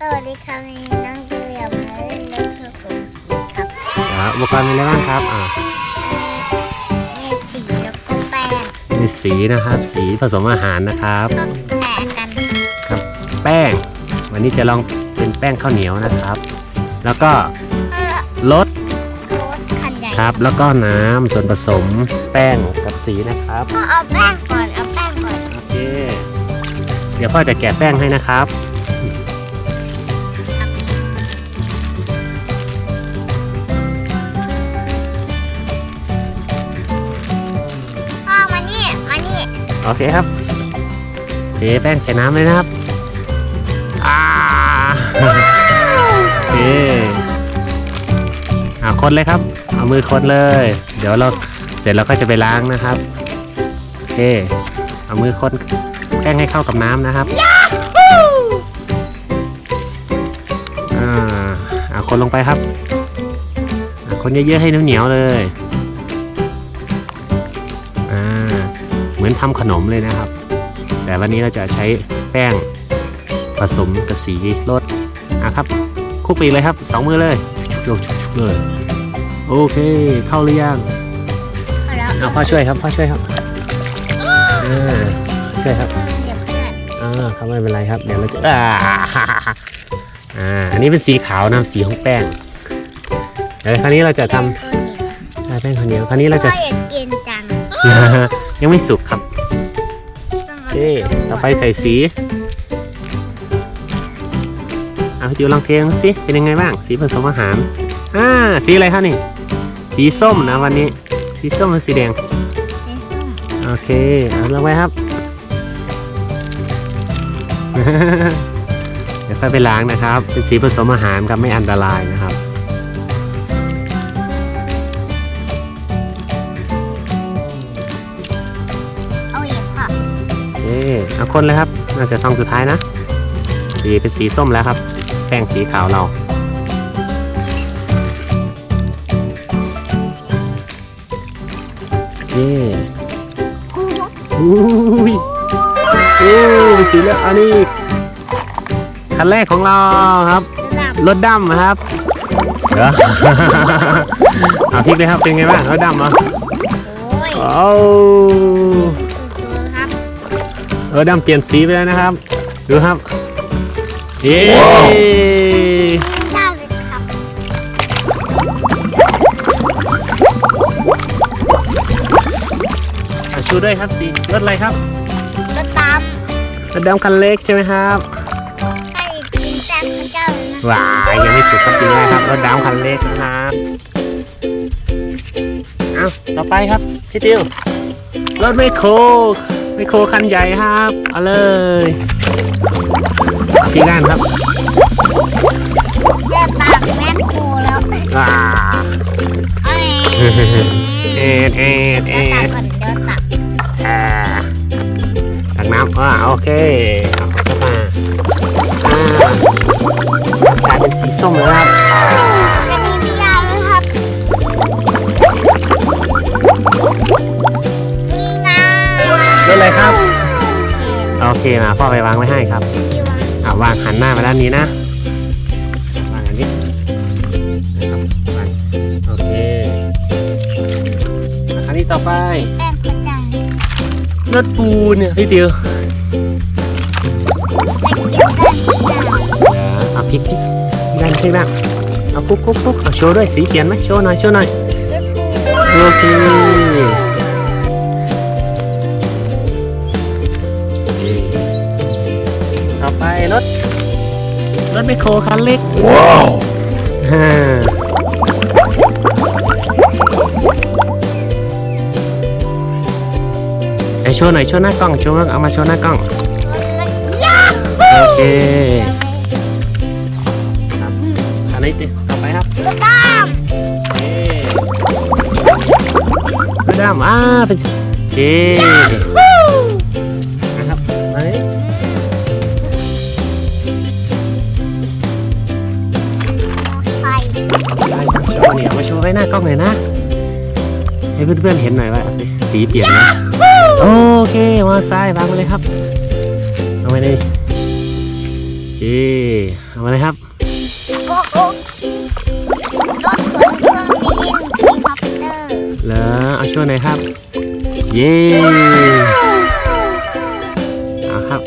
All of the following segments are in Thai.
สวัสดีครับนี่น้องจูเลียมาเล่นรถผสมสีครับอ่าอุปกรณ์มีอะไรบ้างครับอ่ามีสีแล้วก็แป้งมีสีนะครับ สีผสมอาหารนะครับก็แปะกันครับแป้ง วันนี้จะลองเป็นแป้งข้าวเหนียวนะครับ แล้วก็รสรถคันใหญ่ครับ แล้วก็น้ำส่วนผสมแป้งกับสีนะครับก็เอาแป้งก่อนเอาแป้งก่อนโอเคเดี๋ยวพ่อจะแกะแป้งให้นะครับ โอเคครับเทแป้งใส่น้ำเลยนะครับอ่าโอเคอ่าคนเลยครับ เอามือคนเลย เดี๋ยวเราเสร็จแล้วก็จะไปล้างนะครับโอเคเอามือคนแป้งให้เข้ากับน้ำนะครับอ่าเอาคนลงไปครับอ่าคนเยอะๆให้เหนียวๆเลย มือนทำขนมเลยนะครับ แต่วันนี้เราจะใช้แป้งผสมกับสีรสอะครับคลุกไปอีกเลยครับสองมือเลยชุบๆๆเลยโอเคเข้าหรือยังพอแล้วเอาพ่อช่วยครับพ่อช่วยครับอ่าช่วยครับเดี๋ยวเพื่อนอ่าครับไม่เป็นไรครับเดี๋ยวเราจะอ่าอ่าอันนี้เป็นสีขาวนะสีของแป้งเดี๋ยวคราวนี้เราจะทำอ่าแป้งข้าวเหนียวคราวนี้เราพ่จะออยากกินจัง ยังไม่สุกครับโอเคต่อไปใส่สีเอาพี่จิวลองเทงสิเป็นยังไงบ้าง สีผสมอาหารอ่าสีอะไรครับนี่ สีส้มนะวันนี้ สีส้มหรือสีแดงสีส้มโอเคเอาลงไปครับ เดี๋ยวค่อยไปล้างนะครับ เป็นสีผสมอาหารครับไม่อันตรายนะครับ เคเอาคนเลยครับ น่าจะซองสุดท้ายนะ สีเป็นสีส้มแล้วครับ แป้งสีขาวเราโอเคอุ้ยอู้สีเหลืองอันนี้คันแรกของเราครับระดับรถดำนะครับเดี๋ยวเอาพริกเลยครับ เป็นไงบ้างรถดำเหรอโอ้ยโอ้ดูครับ รถดำเปลี่ยนสีไปแล้วนะครับ ดูครับเย้ไม่ได้เลยครับอะชูด้วยครับสีรถอะไรครับรถตามรถดำคันเล็กใช่ไหมครับให้กินแป้งพระเจ้าเลยนะว้ายยังไม่สุกครับจริงเลยครับรถดำคันเล็กนะครับเอาต่อไปครับพี่ติวรถไมโคร ไมโครคันใหญ่ครับ เอาเลยเอาที่ด้านครับเจอตากแม่โคแล้วว้าเอ้ยเอ็ดเอ็ดเดี๋เอ็ยวตักดก่อนเดี๋ยวตักอ่าตักน้ำอ่าโอเคเอาเข้ามาอ่ากลายเป็นสีส้มแล้วครับ มาพ่อไปวางไว้ให้ครับที่วางอ่าวางหันหน้ามาด้านนี้นะวางอันนี้นะครับวางโอเคอันนี้ต่อไปแป้งพระเจ้ารถปูนเนี่ยพี่ติวเดียวเอาพริกพริกด้านพริกบ้างเอากุ๊กกุ๊กกุ๊กเอาโชว์ด้วยสีเปลี่ยนไหมโชว์หน่อยโชว์หน่อยรถปูโอเค รถ รถไมคโครคันเล็ก ว้าวฮ่าไอโชว์หน่อยโชว์หน้ากล้องโชว์เอามาโชว์หน้ากล้องยากโอเคครับอันนี้ติต่อไปครับรถตามโอเคกระดามอ่าเป็นสีโอเค ล้องหน่อยนะ ให้เพื่อนๆเห็นหน่อยว่าสีเปลี่ยนนะ โอเคมอเตอร์ไซค์วางมาเลยครับเอาไว้เลยเคเอามาเลยครับโอ้โหรถขนเครื่องบินทีคอปเตอร์เหรอเอาช่วยหน่อยครับ เย้เอาครับ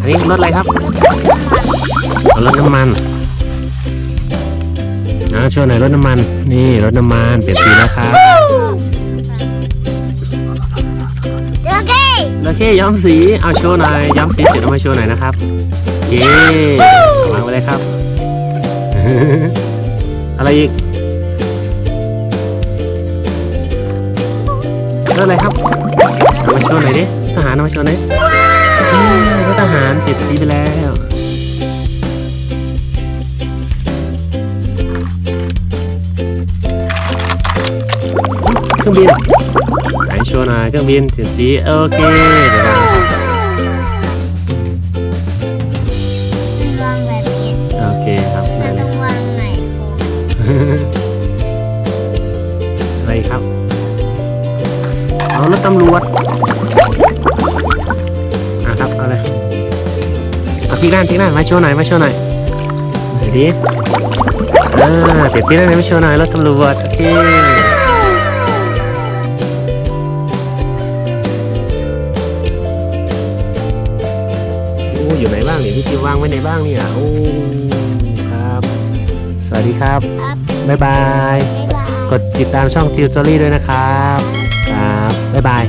อันนี้รถอะไรครับเอารถน้ำมันเอาช่วยหน่อยรถน้ำมัน นี่รถน้ำมันเปลี่ยนสีแล้วครับโอเคโอเคย้อมสีเอาโชว์หน่อยย้อมสีเสร็จเอามาโชว์หน่อยนะครับเย้วางไว้เลยครับ อะไรอีกรถอะไรครับเอามาโชว์หน่อยดิทหารเอามาโชว์หน่อยเอ้ยรถทหารเปลี่ยนสีไปแล้ว รื่องบินไหนโชว์หน่อยเครื่องบินเปลี่ยนสีโอเคเดี๋ยวนะวางแบบนี้โอเคครับได้เราเลต้อยงวางไหนครูอะไรอีกครับเอารถตำรวจอะครับเอาเลยเอาที่ด้านที่ด้านมาโชว์หน่อยมาโชว์หน่อยไหนดิอ่าเปลี่ยนที่ด้านไหนมาโชว์หน่อยรถตำรวจโอเค พี่จิววางไว้ไหนบ้างเนี่ย โอ้ ครับ สวัสดีครับ ครับบ๊ายบาย บ๊ายบาย กดติดตามช่อง t ิว t อรี่ด้วยนะครับ ครับ บ๊ายบาย